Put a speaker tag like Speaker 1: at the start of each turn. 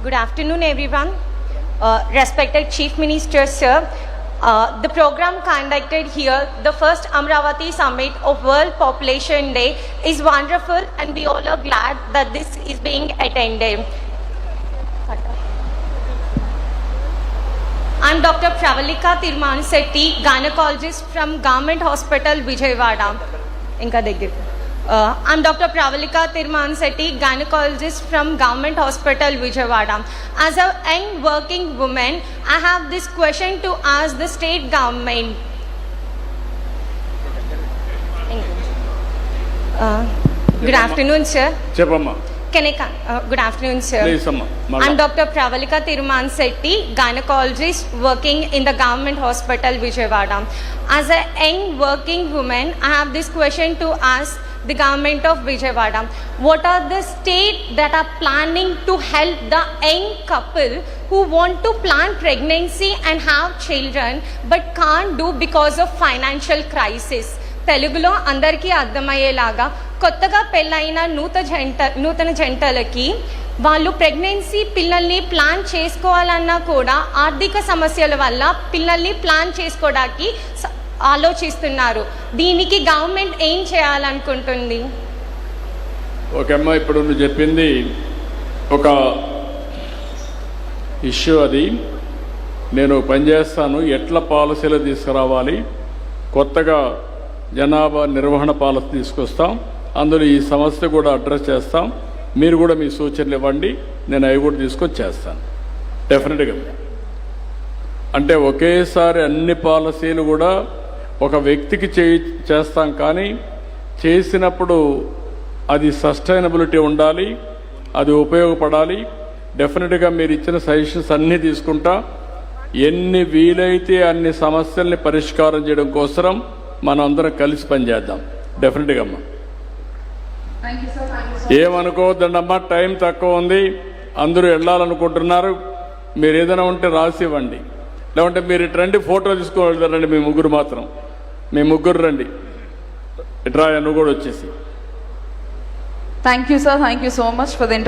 Speaker 1: Good afternoon, everyone. Uh, respected Chief Minister, sir. Uh, the program conducted here, the first Amravati Summit of World Population Day, is wonderful and we all are glad that this is being attended. I'm Dr. Pravalika Tirmansetti, gynecologist from Government Hospital, Vijayawada. Inka dekhi. Uh, I'm Dr. Pravalika Tirmansetti, gynecologist from Government Hospital, Vijayawada. As a young working woman, I have this question to ask the state government. Uh, good afternoon, sir.
Speaker 2: Chepamma.
Speaker 1: Can I? Uh, good afternoon, sir.
Speaker 2: Please.
Speaker 1: I'm Dr. Pravalika Tirumansetti, gynecologist working in the government hospital Vijayawada. As a young working woman, I have this question to ask the government of Vijayawada. What are the states that are planning to help the young couple who want to plan pregnancy and have children but can't do because of financial crisis? తెలుగులో అందరికీ అర్థమయ్యేలాగా కొత్తగా పెళ్ళైన నూత జంట నూతన జంటలకి వాళ్ళు pregnancy పిల్లల్ని plan చేసుకోవాలన్నా కూడా ఆర్థిక సమస్యల వల్ల పిల్లల్ని ప్లాన్ చేసుకోవడానికి ఆలోచిస్తున్నారు. దీనికి గవర్నమెంట్ ఏం చేయాలనుకుంటుంది?
Speaker 2: ఓకే అమ్మ ఇప్పుడు నువ్వు చెప్పింది ఒక ఇష్యూ అది. నేను పనిచేస్తాను ఎట్ల పాలసీలు తీసుకురావాలి? కొత్తగా జనాభా నిర్వహణ పాలసీ తీసుకొస్తాం. అందులో ఈ సమస్య కూడా అడ్రస్ చేస్తాం. మీరు కూడా మీ సూచనలు ఇవ్వండి. నేను అవి కూడా తీసుకొని చేస్తాను. డెఫినెట్గా అంటే ఒకేసారి అన్ని పాలసీలు కూడా ఒక వ్యక్తికి చే చేస్తాం కానీ చేసినప్పుడు అది సస్టైనబిలిటీ ఉండాలి అది ఉపయోగపడాలి. డెఫినెట్గా మీరు ఇచ్చిన సజెషన్స్ అన్నీ తీసుకుంటా ఎన్ని వీలైతే అన్ని సమస్యల్ని పరిష్కారం చేయడం కోసం మనం అందరం కలిసి పనిచేద్దాం. డెఫినెట్గా అమ్మా. ఏమనుకోవద్దండమ్మా టైం తక్కువ ఉంది అందరూ వెళ్ళాలనుకుంటున్నారు. మీరు ఏదైనా ఉంటే రాసి ఇవ్వండి లేకుంటే మీరు ఇటు రండి ఫోటో తీసుకొని వెళ్తారండి మీ ముగ్గురు మాత్రం. మీ ముగ్గురు రండి. ఇట్రా నువ్వు కూడా వచ్చేసి.
Speaker 3: Thank you sir thank you so much for the